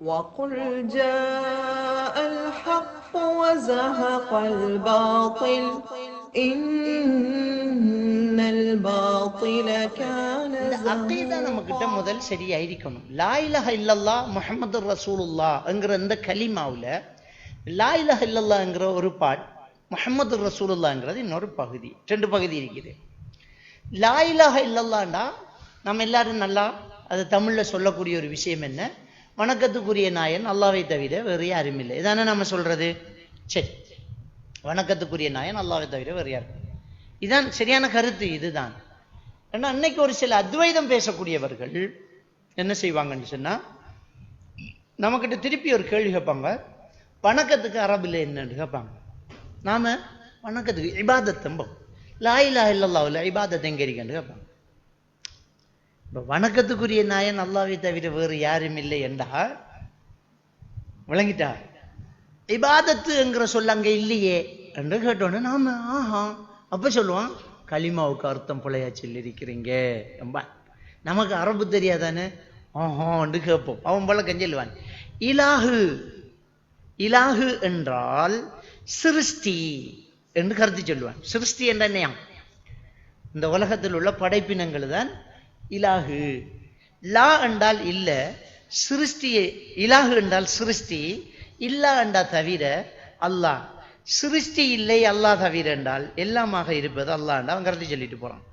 وقل جاء الحق وزهق الباطل إن الباطل كان இந்த அக்கீதா நம்ம கிட்ட முதல் சரியாயிருக்கணும் லா இலஹ இல்லல்லா முஹம்மது ரசூலுல்லாங்கிற இந்த கலிமாவுல லா இலஹ இல்லல்லாங்கிற ஒரு பாட் முஹம்மது ரசூலுல்லாங்கிறது இன்னொரு பகுதி ரெண்டு பகுதி இருக்குது லா இலஹ இல்லல்லாண்டா நம்ம எல்லாரும் நல்லா அது தமிழ்ல சொல்லக்கூடிய ஒரு விஷயம் என்ன வணக்கத்துக்குரிய நாயன் அல்லாவை தவிர வேறு யாரும் இல்லை. இதானே நம்ம சொல்றது? சரி. வணக்கத்துக்குரிய நாயன் அல்லாவை தவிர வேறு யாரும் இதுதான் இதான் சரியான கருத்து இதுதான். ஏன்னா அன்னைக்கு ஒரு சில அத்வைதம் பேசக்கூடியவர்கள் என்ன செய்வாங்கன்னு சொன்னா நம்மக்கிட்ட திருப்பி ஒரு கேள்வி கேட்பாங்க. வணக்கத்துக்கு அரபில் என்னன்னு கேட்பாங்க. நாம வணக்கத்துக்கு இபாதத் தம்பம். லாயிலா இல்லல்லாவில் இபாதத்தை எங்கே இருக்கேன்னு கேட்பாங்க. இப்போ வணக்கத்துக்குரிய நாயன் அல்லாவை தவிர வேறு யாரும் இல்லை என்றா விளங்கிட்டா? இபாதத்துங்கிற சொல்ல அங்க இல்லையே என்று கேட்டோன்னு நாம ஆஹா அப்ப சொல்லுவான் களிமாவுக்கு அர்த்தம் பிள்ளையா சொல்லியிருக்கிறீங்க ரொம்ப. நமக்கு அரபு தெரியாதானே? ஆஹான்னு கேட்போம். அவன் போல கஞ்சல்வான் இலாஹு இலாஹு என்றால் சிருஷ்டி என்று கருத்து சொல்லுவான். சிருஷ்டி என்ற இந்த உலகத்தில் உள்ள படைப்பினங்கள் தான் இலாகு லா என்றால் இல்ல சிருஷ்டியை இலாகு என்றால் சிருஷ்டி இல்லா என்றா தவிர அல்லாஹ். சிருஷ்டி இல்லை அல்லாஹ் தவிர என்றால் எல்லாமாக இருப்பது அல்லாஹ் என்றா அவன் கருத்து சொல்லிட்டு போறான்.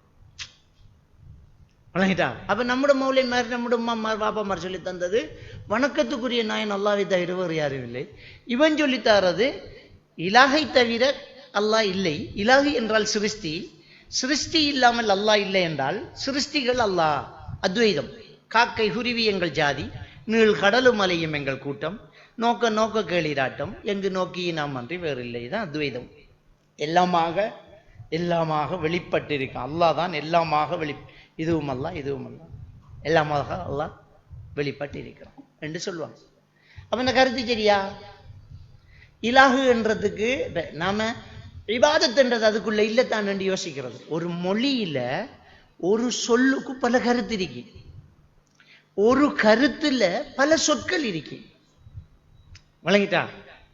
வணங்கிட்டா அப்ப நம்முடைய மௌலை மாதிரி நம்முடைய அம்மா பாப்பா மாதிரி சொல்லி தந்தது வணக்கத்துக்குரிய நாயன் அல்லாவை தவிர வேறு யாரும் இல்லை. இவன் சொல்லி தரது இலாகை தவிர அல்லாஹ் இல்லை. இலாகு என்றால் சிருஷ்டி சிருஷ்டி இல்லாமல் அல்லாஹ் இல்லை என்றால் சிருஷ்டிகள் அல்லாஹ். அத்வைதம். காக்கை குருவி எங்கள் ஜாதி. நீள் கடலும் மலையும் எங்கள் கூட்டம். நோக்க நோக்க கேளிராட்டம். எங்கு நோக்கி நாம் அன்றி வேறு இல்லை தான் அத்வைதம். எல்லாமாக எல்லாமாக வெளிப்பட்டிருக்கான் அல்லாஹ் தான் எல்லாமாக வெளி இதுவும் அல்ல இதுவும் அல்ல எல்லாமாக அல்லாஹ் வெளிப்பட்டிருக்கிறான் என்று சொல்லுவாங்க அப்ப இந்த கருத்து சரியா? இலாகு என்றதுக்கு நாம விவாதத்துன்றது அதுக்குள்ள இல்லத்தான் என்று யோசிக்கிறது. ஒரு மொழியில ஒரு சொல்லுக்கு பல கருத்து இருக்கு. ஒரு கருத்துல பல சொற்கள் இருக்கு. வழங்கிட்டா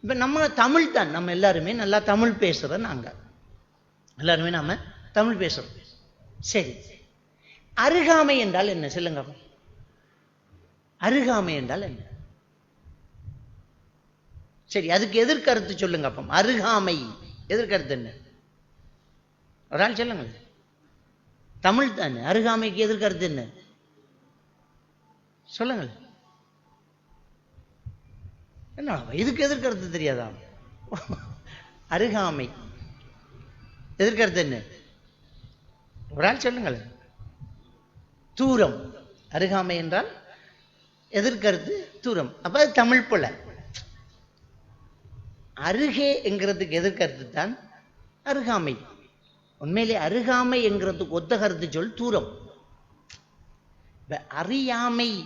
இப்ப நம்ம தமிழ் தான். நம்ம எல்லாருமே நல்லா தமிழ் பேசுறோம் நாங்க. எல்லாருமே நாம தமிழ் பேசுறோம். சரி. அருகாமை என்றால் என்ன? சொல்லுங்க. அருகாமை என்றால் என்ன? சரி அதுக்கு எதிர்கருத்து சொல்லுங்க அப்போ. அருகாமை. எதிர்கருத்து என்ன? ஒரு ஆள் சொல்லுங்க தமிழ் தானே அருகாமைக்கு எதிர்கருத்து என்ன? சொல்லுங்கள். என்ன இதுக்கு எதிர்கருத்து தெரியாதா அருகாமை. எதிர்கருத்து என்ன? ஒரு ஆள் சொல்லுங்கள். தூரம். அருகாமை என்றால் எதிர்கருத்து தூரம். அப்போ அது தமிழ் பிள்ளை அருகே என்கிறதுக்கு எதிர்கருத்து தான் அருகாமை. உண்மையிலே அருகாமை என்கிறதுக்கு ஒத்த கருத்து சொல் தூரம். அறியாமை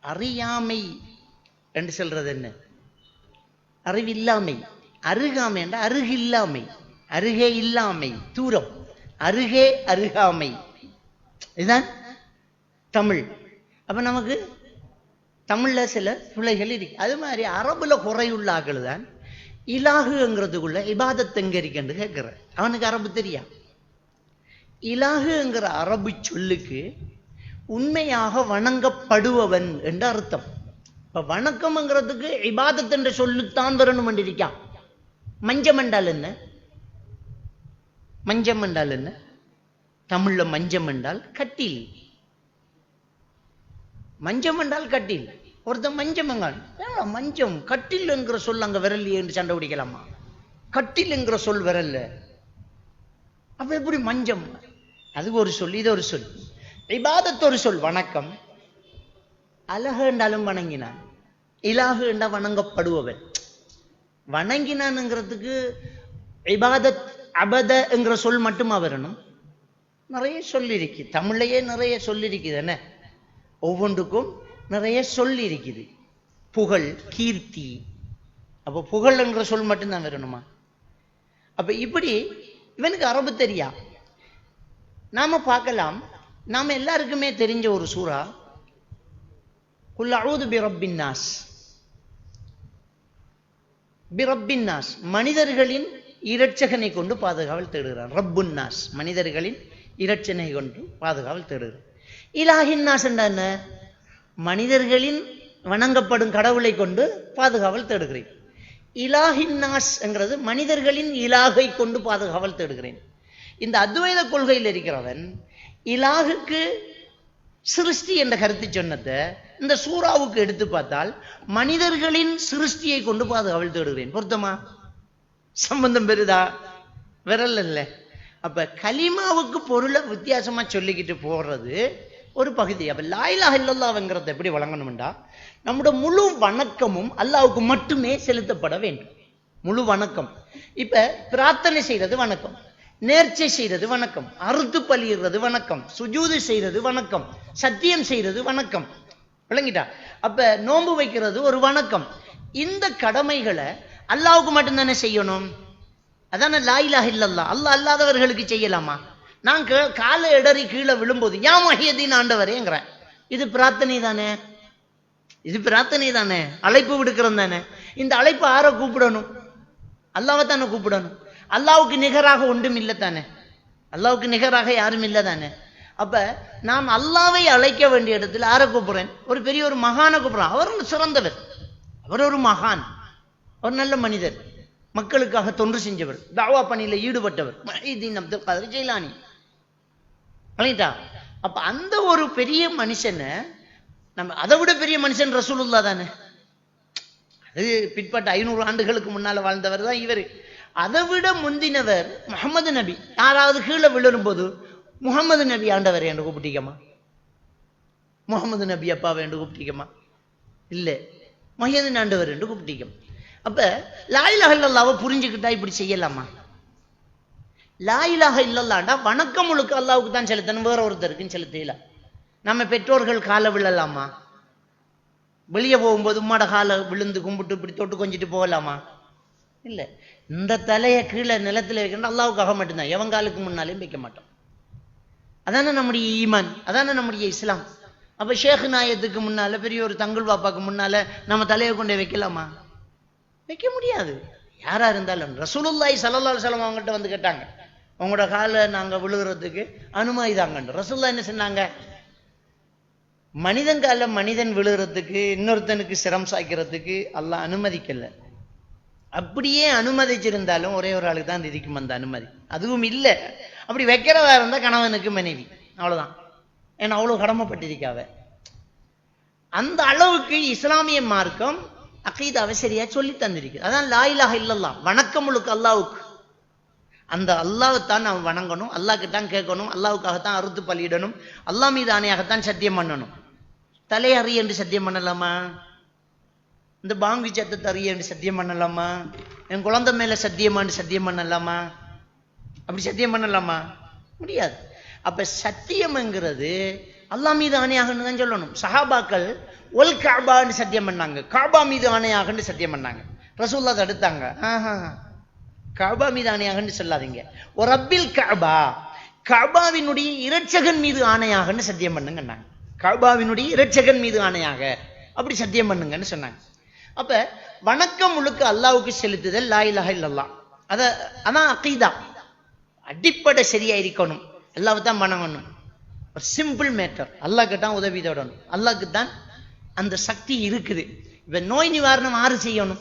அறியாமை என்று சொல்றது என்ன? அறிவில்லாமை. அருகாமை என்ற அருகில்லாமை. அருகே இல்லாமை தூரம். அருகே அருகாமை. இதுதான் தமிழ். அப்ப நமக்கு தமிழில் சில பிள்ளைகள் இருக்கு. அது மாதிரி அரபுல குறையுள்ள ஆக்கள் தான். இலாகுங்கிறதுக்குள்ள இபாதத் எங்க இருக்குன்னு அவனுக்கு அரபு தெரியா? இலாகுங்கிற அரபு சொல்லுக்கு உண்மையாக வணங்கப்படுபவன் என்ற அர்த்தம். இப்போ வணக்கம்ங்கிறதுக்கு இபாதத் என்ற சொல்லுத்தான் வரணும் இருக்கான் மஞ்சம் என்றால் என்ன? மஞ்சம் என்றால் என்ன? தமிழ்ல மஞ்சம் என்றால் கட்டில். மஞ்சம் என்றால் கட்டில். ஒருத்தன் மஞ்சம் எங்கான் மஞ்சம் கட்டில் என்கிற சொல் அங்க விரல் என்று சண்டை பிடிக்கலாமா? கட்டில் என்கிற சொல் விரல்ல. அப்ப எப்படி மஞ்சம்? அது ஒரு சொல் இது ஒரு சொல். இபாதத்து ஒரு சொல் வணக்கம். அழகு என்றாலும் வணங்கினான். இலாகு என்றா வணங்கப்படுபவன். வணங்கினான்ங்கிறதுக்கு இபாதத் அபதங்கிற சொல் மட்டுமா வரணும்? நிறைய சொல் தமிழையே தமிழ்லையே நிறைய சொல் என்ன? ஒவ்வொன்றுக்கும் நிறைய சொல் இருக்குது புகழ் கீர்த்தி. அப்போ புகழ் என்ற சொல் மட்டும்தான் வரணுமா அப்ப இப்படி இவனுக்கு அரபு தெரியா? நாம பார்க்கலாம். நாம எல்லாருக்குமே தெரிஞ்ச ஒரு சூறா குல் அவுது பி நாஸ். பிரப்பின் நாஸ் மனிதர்களின் இரட்சகனை கொண்டு பாதுகாவல் தேடுகிறான். ரப்புன் நாஸ் மனிதர்களின் இரட்சனை கொண்டு பாதுகாவல் தேடுகிறான். இலாஹின் நாஸ் என்ன? மனிதர்களின் வணங்கப்படும் கடவுளை கொண்டு பாதுகாவல் தேடுகிறேன். இலாஹின் நாஸ் என்கிறது மனிதர்களின் இலாகை கொண்டு பாதுகாவல் தேடுகிறேன். இந்த அத்வைத கொள்கையில் இருக்கிறவன் இலாகுக்கு சிருஷ்டி என்ற கருத்து சொன்னதை இந்த சூறாவுக்கு எடுத்து பார்த்தால் மனிதர்களின் சிருஷ்டியை கொண்டு பாதுகாவல் தேடுகிறேன். பொருத்தமா? சம்பந்தம் பெறுதா? விரல் இல்லை. அப்ப கலிமாவுக்கு பொருளை வித்தியாசமா சொல்லிக்கிட்டு போடுறது ஒரு பகுதி. அப்ப லாயிலா இல்லல்லாங்கிறத எப்படி வழங்கணும்டா? நம்முடைய முழு வணக்கமும் அல்லாவுக்கு மட்டுமே செலுத்தப்பட வேண்டும். முழு வணக்கம். இப்ப பிரார்த்தனை செய்யறது வணக்கம். நேர்ச்சை செய்யறது வணக்கம். அறுத்து பலியிடுறது வணக்கம். சுஜூது செய்யறது வணக்கம். சத்தியம் செய்யறது வணக்கம். விளங்கிட்டா? அப்ப நோன்பு வைக்கிறது ஒரு வணக்கம். இந்த கடமைகளை அல்லாவுக்கு மட்டும்தானே செய்யணும்? அதானே லாயிலாக இல்லல்லா அல்லாஹ் அல்லாதவர்களுக்கு செய்யலாமா? நான் காலை இடறி கீழே விழும்போது ஏன் மகியதீன் ஆண்டவரேங்கிறேன் இது பிரார்த்தனை தானே? இது பிரார்த்தனை தானே? அழைப்பு விடுக்கிறோம் தானே? இந்த அழைப்பு ஆரை கூப்பிடணும்? அல்லாவை தானே கூப்பிடணும்? அல்லாவுக்கு நிகராக ஒன்றும் இல்லை தானே? அல்லாவுக்கு நிகராக யாரும் இல்லை தானே? அப்ப நாம் அல்லாவை அழைக்க வேண்டிய இடத்துல யாரை கூப்பிடுறேன். ஒரு பெரிய ஒரு மகானை கூப்பிட்றேன். அவர் ஒரு சிறந்தவர். அவர் ஒரு மகான். அவர் நல்ல மனிதர். மக்களுக்காக தொன்று செஞ்சவர். தாவா பணியில ஈடுபட்டவர். மஹீதீன் அப்துல் காதர் ஜெயிலானி. விளங்கிட்டா அப்போ அந்த ஒரு பெரிய மனுஷனை நம்ம அதை விட பெரிய மனுஷன் ரசூலுல்லா தானே? அது பிற்பட்ட ஐநூறு ஆண்டுகளுக்கு முன்னால் வாழ்ந்தவர் தான் இவர். அதை விட முந்தினவர் முகமது நபி. யாராவது கீழே விழும்போது முகமது நபி ஆண்டவர் என்று கூப்பிட்டிக்கமா முகமது நபி அப்பாவை என்று கூப்பிட்டிக்கம்மா இல்லை. மொஹியதீன் ஆண்டவர் என்று கூப்பிட்டிக்கம் அப்ப லாயில் அகல்லாவை புரிஞ்சுக்கிட்டா இப்படி செய்யலாமா? லாயிலாக இல்லல்லாண்டா வணக்கம் முழுக்க அல்லாவுக்கு தான் செலுத்தணும். வேற ஒருத்தருக்குன்னு செலுத்தல. நம்ம பெற்றோர்கள் காலை விழலாமா? வெளியே போகும்போது உம்மாட காலை விழுந்து கும்பிட்டு இப்படி தொட்டு கொஞ்சிட்டு போகலாமா? இல்லை. இந்த தலையை கீழே நிலத்துல வைக்கணும் அல்லாவுக்காக மட்டும்தான். எவன் காலுக்கு முன்னாலேயும் வைக்க மாட்டோம். அதானே நம்முடைய ஈமான். அதானே நம்முடைய இஸ்லாம். அப்ப ஷேக் நாயத்துக்கு முன்னால பெரிய ஒரு தங்குள் பாப்பாக்கு முன்னால நம்ம தலையை கொண்டு வைக்கலாமா? வைக்க முடியாது. யாரா இருந்தாலும். ரசூலுல்லாய் ஸல்லல்லாஹு அலைஹி அவங்ககிட்ட வந்து கேட்டாங்க. உங்களோட காலை நாங்க விழுகிறதுக்கு அனுமதி தாங்கன்ற ரசூல்லா என்ன சொன்னாங்க? மனிதன் கால மனிதன் விழுகிறதுக்கு இன்னொருத்தனுக்கு சிரம் சாய்க்கிறதுக்கு எல்லாம் அனுமதிக்கலை. அப்படியே அனுமதிச்சிருந்தாலும் ஒரே ஒரு ஆளுக்கு தான் திதிக்கும் அந்த அனுமதி. அதுவும் இல்லை. அப்படி வைக்கிறதா இருந்தா கணவனுக்கு மனைவி. அவ்வளவுதான். ஏன்னா அவ்வளவு கடமைப்பட்டிருக்காவ. அந்த அளவுக்கு இஸ்லாமிய மார்க்கம் அக்கீதாவை சரியா சொல்லி தந்திருக்கு. அதான் லாயிலாக இல்லல்லாம் இல்லல்லா வணக்கம் முழுக்க அல்லாவுக்கு அந்த அல்லாவைத்தான் நாம் வணங்கணும் அல்லாஹ்க்கு கேட்கணும் அல்லாவுக்காகத்தான் அறுத்து பலியிடணும் அல்லா மீது ஆணையாகத்தான் சத்தியம் பண்ணணும். தலையறி என்று சத்தியம் பண்ணலாமா? இந்த பாங்கு சத்தத்தை அறிய என்று சத்தியம் பண்ணலாமா? என் குழந்தை மேலே சத்தியமான்னு சத்தியம் பண்ணலாமா? அப்படி சத்தியம் பண்ணலாமா? முடியாது. அப்போ சத்தியம்ங்கிறது அல்லாஹ் மீது ஆணையாகன்னு தான் சொல்லணும். சஹாபாக்கள் ஒல் காபான்னு சத்தியம் பண்ணாங்க. காபா மீது ஆணையாகன்னு சத்தியம் பண்ணாங்க. ரசூல்லா தடுத்தாங்க ஆஹா. கபா மீது ஆணையாகன்னு சொல்லாதீங்க. ஒரு ரப்பில் கபா. கபாவினுடைய இரட்சகன் மீது ஆணையாகன்னு சத்தியம் பண்ணுங்கன்னாங்க. கபாவினுடைய இரட்சகன் மீது ஆணையாக. அப்படி சத்தியம் பண்ணுங்கன்னு சொன்னாங்க. அப்ப வணக்கம் முழுக்க அல்லாவுக்கு செலுத்துதல் லா இலாஹ இல்லல்லாஹ். அத அதான் அக்கீதா அடிப்படை சரியா இருக்கணும். அல்லாவை தான் வணங்கணும் ஒரு சிம்பிள் மேட்டர் அல்லாக்கு தான் உதவி தேடணும். அல்லாக்கு தான் அந்த சக்தி இருக்குது. இப்போ நோய் நிவாரணம் ஆறு செய்யணும்.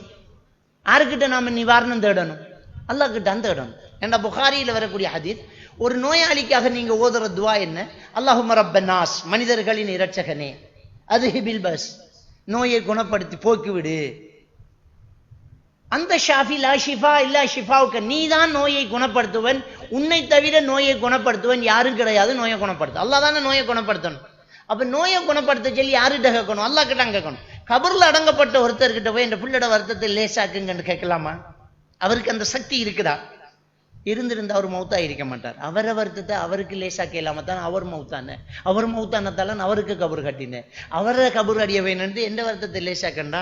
யாருக்கிட்ட நாம நிவாரணம் தேடணும். அல்லாஹ்கிட்ட அந்த இடம். ஏன்னா புகாரியில் வரக்கூடிய ஹதீஸ் ஒரு நோயாளிக்காக நீங்க ஓதுற துவா என்ன? அல்லாஹும ரப்பனாஸ் மனிதர்களின் இரட்சகனே. அது ஹிபில் பஸ். நோயை குணப்படுத்தி போக்கிவிடு. அந்த ஷாஃபி லா ஷிஃபா இல்லா ஷிஃபாவுக்கு நீ தான் நோயை குணப்படுத்துவன். உன்னை தவிர நோயை குணப்படுத்துவன் யாரும் கிடையாது. நோயை குணப்படுத்தும் அல்லா தானே நோயை குணப்படுத்தணும். அப்ப நோயை குணப்படுத்த சொல்லி யாருகிட்ட கேட்கணும் அல்லாஹ் கிட்ட கேட்கணும் கபரில் அடங்கப்பட்ட ஒருத்தர்கிட்ட போய் இந்த புள்ளோட வருத்தத்தை லேசாக்குங்கன்னு கேட்கலாமா? அவருக்கு அந்த சக்தி இருக்குதா? இருந்திருந்தா அவர் மௌத்தா இருக்க மாட்டார். அவரை வருத்தத்தை அவருக்கு லேசாக்க இல்லாம தான் அவர் மௌத்தான. அவர் மௌத்தானத்தால நான் அவருக்கு கபர் கட்டினேன். அவரை கபர் அடிய வேணும்னு எந்த வருத்தத்தை லேசாக்கண்டா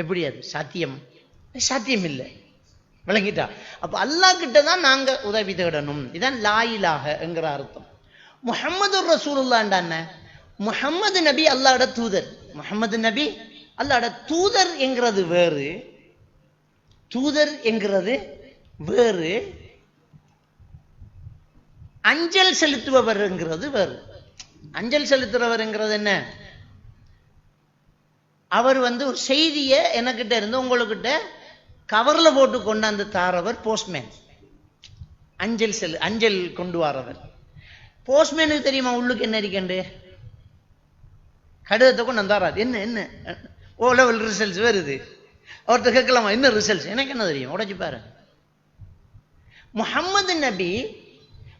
எப்படி அது? சாத்தியம்? சாத்தியம் இல்லை. விளங்கிட்டா. அப்போ அல்லாஹ் கிட்ட தான் நாங்க உதவி தேடணும். இதான் லாயிலாக என்கிற அர்த்தம். முஹம்மது ரசூலுல்லாண்டான முஹம்மது நபி அல்லாஹ்ட தூதர். முஹம்மது நபி அல்லாட தூதர் என்கிறது வேறு தூதர் என்கிறது வேறு அஞ்சல் செலுத்துபவர்ங்கிறது வேறு. அஞ்சல் செலுத்துறவர்ங்கிறது என்ன? அவர் வந்து ஒரு செய்தியை எனக்கிட்ட இருந்து உங்களுக்கிட்ட கவர்ல போட்டு கொண்டாந்து தாரவர் போஸ்ட்மேன் அஞ்சல் செல் அஞ்சல் கொண்டு வரவர். போஸ்ட்மேனுக்கு தெரியுமா உள்ளுக்கு என்ன இருக்கண்டு கடிதத்தை கொண்டு வந்தாராது என்ன என்ன? ஓ லெவல் ரிசல்ட்ஸ் வருது. அவர்கிட்ட கேட்கலாமா? என்ன ரிசல்ட்ஸ் எனக்கு என்ன தெரியும்? உடைச்சு பாரு. முஹம்மது நபி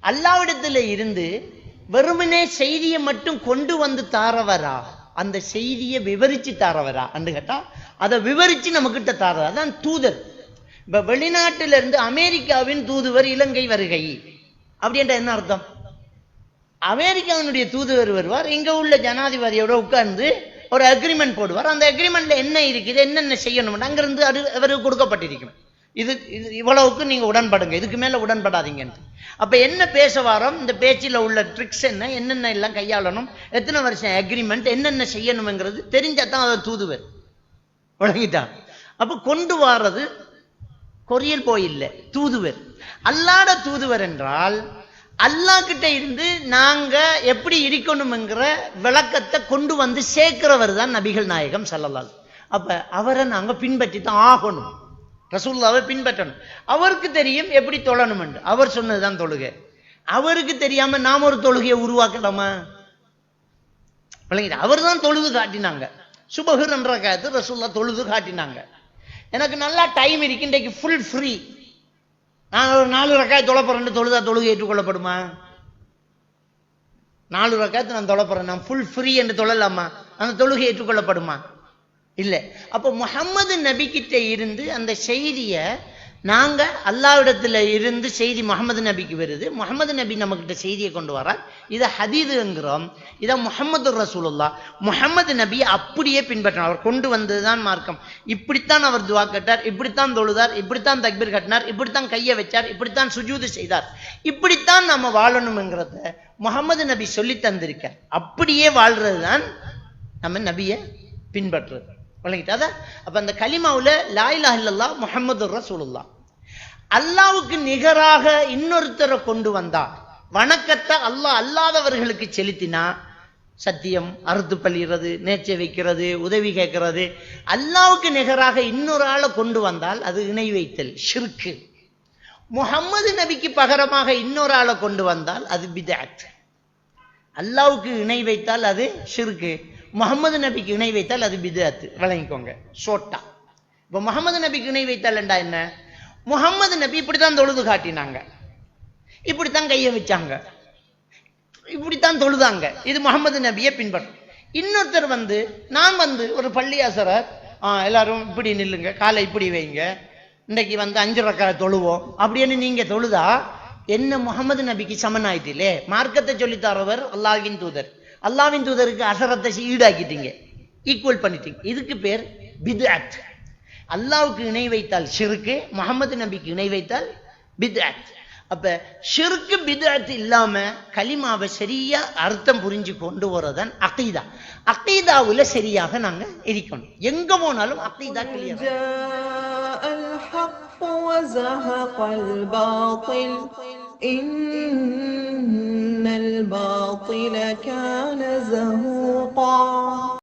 அல்லாவிடத்துல இருந்து வெறுமனே செய்தியை மட்டும் கொண்டு வந்து தாரவரா? அந்த செய்தியை விவரிச்சு தாரவரா? அண்டு கேட்டா அதை விவரிச்சு நம்மக்கிட்ட தாரதா அதான் தூதர். இப்போ வெளிநாட்டில இருந்து அமெரிக்காவின் தூதுவர் இலங்கை வருகை. அப்படின்ற என்ன அர்த்தம்? அமெரிக்காவினுடைய தூதுவர் வருவார். இங்க உள்ள ஜனாதிபதியோட உட்கார்ந்து ஒரு அக்ரிமெண்ட் போடுவார். அந்த அக்ரிமெண்ட்ல என்ன இருக்குது என்னென்ன செய்யணும்னு அங்கிருந்து அது அவருக்கு கொடுக்கப்பட்டிருக்கும். இது இது இவ்வளவுக்கு நீங்க உடன்படுங்க. இதுக்கு மேல உடன்படாதீங்கன்னு அப்போ என்ன பேச வாரோம்? இந்த பேச்சில் உள்ள ட்ரிக்ஸ் என்ன? என்னென்ன எல்லாம் கையாளணும்? எத்தனை வருஷம் அக்ரிமெண்ட் என்னென்ன செய்யணுங்கிறது தெரிஞ்சாதான் அதை தூதுவர். வழங்கிட்டான் அப்போ கொண்டு வாரது கொரியல் போயில்லை தூதுவர். அல்லாத தூதுவர் என்றால் அல்லாஹ் கிட்ட இருந்து நாங்க எப்படி இருக்கணுங்கிற விளக்கத்தை கொண்டு வந்து சேர்க்கிறவர் தான் நபிகள் நாயகம் ஸல்லல்லாஹு அப்ப அவரை நாங்க பின்பற்றி தான் ஆகணும். ரசூல்லாவை பின்பற்றணும். அவருக்கு தெரியும் எப்படி தொழணும் அவர் சொன்னதுதான் தொழுகை. அவருக்கு தெரியாம நாம ஒரு தொழுகையை உருவாக்கலாமா? விளங்கிட்டு. அவர் தான் தொழுது காட்டினாங்க. சுபகுர் என்ற காலத்து ரசூல்லா தொழுது காட்டினாங்க. எனக்கு நல்லா டைம் இருக்கு. இன்றைக்கு ஃபுல் ஃப்ரீ நான் ஒரு நாலு ரக்காய் தொலைப்பறேன் தொழுதா தொழுகை ஏற்றுக்கொள்ளப்படுமா? நாலு ரக்காயத்து நான் தொலைப்பறேன் நான் ஃபுல் ஃப்ரீ என்று தொழலாமா? அந்த தொழுகை ஏற்றுக்கொள்ளப்படுமா? இல்லை. அப்போ முகம்மது நபிக்கிட்ட இருந்து அந்த செய்தியை நாங்கள் அல்லாவிடத்தில் இருந்து செய்தி முகமது நபிக்கு வருது. முகமது நபி நம்மகிட்ட செய்தியை கொண்டு வரார். இதை ஹதீதுங்கிறோம் இதை முகமது ரசூலுல்லா முகமது நபி அப்படியே பின்பற்றினார் அவர் கொண்டு வந்ததுதான் மார்க்கம். இப்படித்தான் அவர் துவா கட்டார். இப்படித்தான் தொழுதார். இப்படித்தான் தக்பீர் கட்டினார். இப்படித்தான் கையை வச்சார். இப்படித்தான் சுஜூது செய்தார். இப்படித்தான் நம்ம வாழணுங்கிறத முகமது நபி சொல்லி தந்திருக்கார். அப்படியே வாழ்றது தான் நம்ம நபியை பின்பற்றுறது. விளங்கிட்டா அதான் அப்ப அந்த கலிமாவில் லாயிலா இல்லல்லா முகமது ரசூலுல்லா அல்லாவுக்கு நிகராக இன்னொருத்தரை கொண்டு வந்தா வணக்கத்தை அல்லாஹ் அல்லாதவர்களுக்கு செலுத்தினா சத்தியம் அறுத்து பள்ளிகிறது நேர்ச்சி வைக்கிறது உதவி கேட்கிறது. அல்லாவுக்கு நிகராக இன்னொரு ஆளை கொண்டு வந்தால் அது இணை வைத்தல் ஷிர்கு முகம்மது நபிக்கு பகரமாக இன்னொரு ஆளை கொண்டு வந்தால் அது பிதாத் அல்லாவுக்கு இணை வைத்தால் அது ஷிர்கு முகமது நபிக்கு இணை வைத்தால் அது பிதாத்து விளங்கிக்கோங்க. சோட்டா இப்போ முகமது நபிக்கு இணை வைத்தால் என்ன? முகம்மது நபி இப்படித்தான் தொழுது காட்டினாங்க. இப்படித்தான் கையை வச்சாங்க. இப்படித்தான் தொழுதாங்க. இது முகமது நபியை பின்பற்றும். இன்னொருத்தர் வந்து நான் வந்து ஒரு பள்ளியாசரர் ஆ எல்லாரும் இப்படி நில்லுங்க. காலை இப்படி வைங்க. இன்னைக்கு வந்து அஞ்சு ரக்கா தொழுவோம். அப்படின்னு நீங்க தொழுதா என்ன முகமது நபிக்கு சமன் ஆயிட்டிலே மார்க்கத்தை சொல்லித்தாரவர் அல்லாஹின் தூதர். அல்லாஹ்வின் தூதருக்கு அசரத்தை ஈடாக்கிட்டீங்க ஈக்குவல் பண்ணிட்டீங்க இதுக்கு பேர் பித்அத் அல்லாவுக்கு இணை வைத்தால் ஷிருக்கு முகமது நபிக்கு இணை வைத்தால் பித்அத் அப்ப ஷிருக்கு பித்அத் இல்லாம கலிமாவை சரியா அர்த்தம் புரிஞ்சு கொண்டு வரதான் அகீதா அகீதாவுல சரியாக நாங்க இருக்கணும் எங்க போனாலும் அகீதா கிளியர் جاء الحق وزهق الباطل إن الباطل كان زهوقا.